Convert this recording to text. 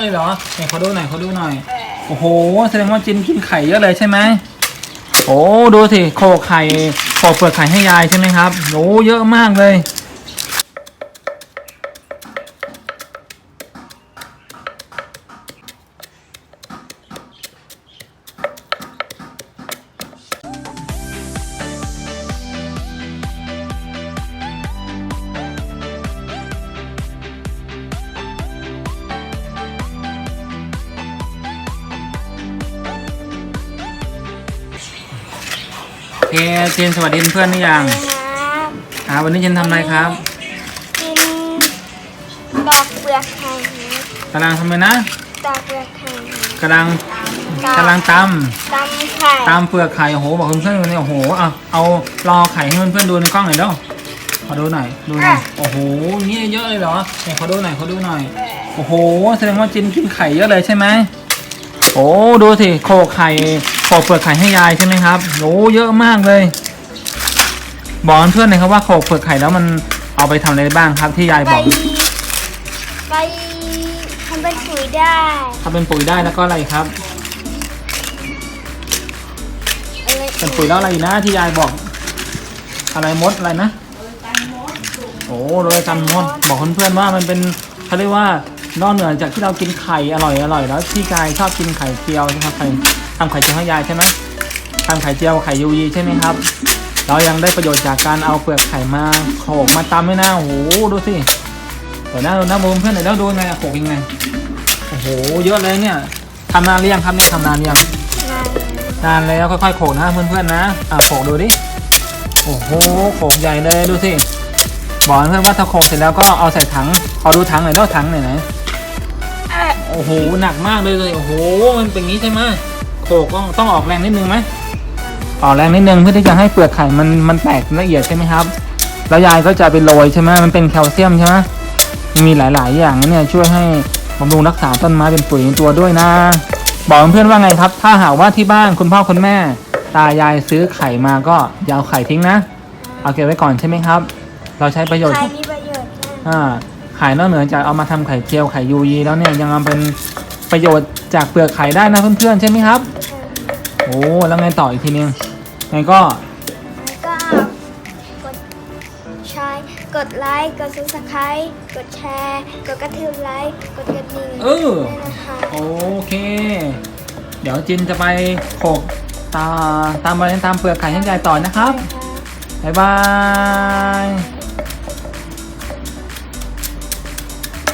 เลยเหรอไหนขอดูหน่อยขอดูหน่อย โอ้โห แสดงว่าจินกินไข่เยอะเลยใช่ไหมโอ้ดูสิโขกไข่โขกเปลือกไข่ให้ยายใช่ไหมครับโอ้เยอะมากเลย เคเจนสวัสดีเพื่อนๆหรือยังครับอ่าวันนี้เจนทำอะไรครับกินดอกเปลือกไข่กำลังทำเลยนะดอกเปลือกไข่กำลังกำลังตตำไข่ำตำเปลือกไข่โอ้โหบอกเพื่อนๆเลยโอ้โหเอาเอารอไข่ให้เพื่อนๆดูในกล้องหน่อยเด้อขอดูหน่อยดูหน่อยโอ้โหนี่เยอะเลยเหรอไหนขอดูหน่อยขอดูหน่อย โอ้โหแสดงว่าจินกินไข่เยอะเลยใช่ไหมโอ้ดูสิโขกไข่ โขกเปลือกไข่ให้ยายใช่ไหมครับโอ้เยอะมากเลย บอกเพื่อนๆหน่อยครับว่าโขกเปลือกไข่แล้วมันเอาไปทำอะไรได้บ้างครับที่ยายไปบอกไปทำเป็นปุ๋ยได้ถ้าเป็นปุ๋ยได้แล้วก็อะไรครับอะไรเป็นปุ๋ยแล้วอะไรอีกนะที่ยายบอก อะไรมดอะไรนะโอ้โดยกันมดบอกเพื่อนๆว่ามันเป็นเขาเรียกว่านอกเหนือจากที่เรากินไข่อร่อยอร่อยแล้วที่กายชอบกินไข่เจียวใช่ไหมครับไข่ ทำไข่เจียวให้ยายใช่ไหมทำไข่เจียวไข่ยูยีใช่ไหมครับ เรายังได้ประโยชน์จากการเอาเปลือกไข่มาโขกมาตำให้หน้าโอ้โหดูสิเดี๋ยวหน้าดูหน้าบูมเพื่อนหน่อยวดูไงโขกยังไงโอ้โหเยอะเลยเนี่ยทำนานหรือยังครับเนี่ยทำนานหรือยังงานนานแล้วค่อยๆโขกนะเพื่อนๆนะอะโขกดูดิโอ้โหโขกใหญ่เลยดูสิบอกเพื่อนว่าถ้าโขกเสร็จแล้วก็เอาใส่ถังเอดูถังหน่อยเด้อถังหน่อยไหนโอ้โหหนักมากเลยเลยโอ้โหมันเป็นงี้ใช่ไหม โขกต้องต้องออกแรงนิดนึงไหมออกแรงนิดนึงเพื่อที่จะให้เปลือกไข่มันมันแตกละเอียดใช่ไหมครับ แล้วยายก็จะไปโรยใช่ไหมมันเป็นแคลเซียมใช่ไหมมีหลาย ๆ อย่างนะเนี่ยช่วยให้บำรุงรักษาต้นไม้เป็นปุ๋ยในตัวด้วยนะ บอกเพื่อนๆว่าไงครับ ถ้าหากว่าที่บ้านคุณพ่อคุณแม่ ตายายซื้อไข่มาก็อย่าเอาไข่ทิ้งนะ เอาเก็บไว้ก่อนใช่ไหมครับ เราใช้ประโยชน์ไข่มีประโยชน์มากอ่าไข่นอกเหนือจากเอามาทำไข่เจียวไข่ยูยีแล้วเนี่ยยังเอาเป็นประโยชน์จากเปลือกไข่ได้นะเพื่อนๆใช่ไหมครับ โอ้ แล้วไงต่ออีกทีนึงไงก็แล้วก็กดใช้กดไลค์ กดซับสไครต์กดแชร์ กดกระทืบไลค์ กดกระดิ่งเออ ด้วยนะคะโอเค เดี๋ยวจินจะไปโขกตาตามไปตามเปลือกไข่ให้ยายต่อนะครับ บ๊ายบาย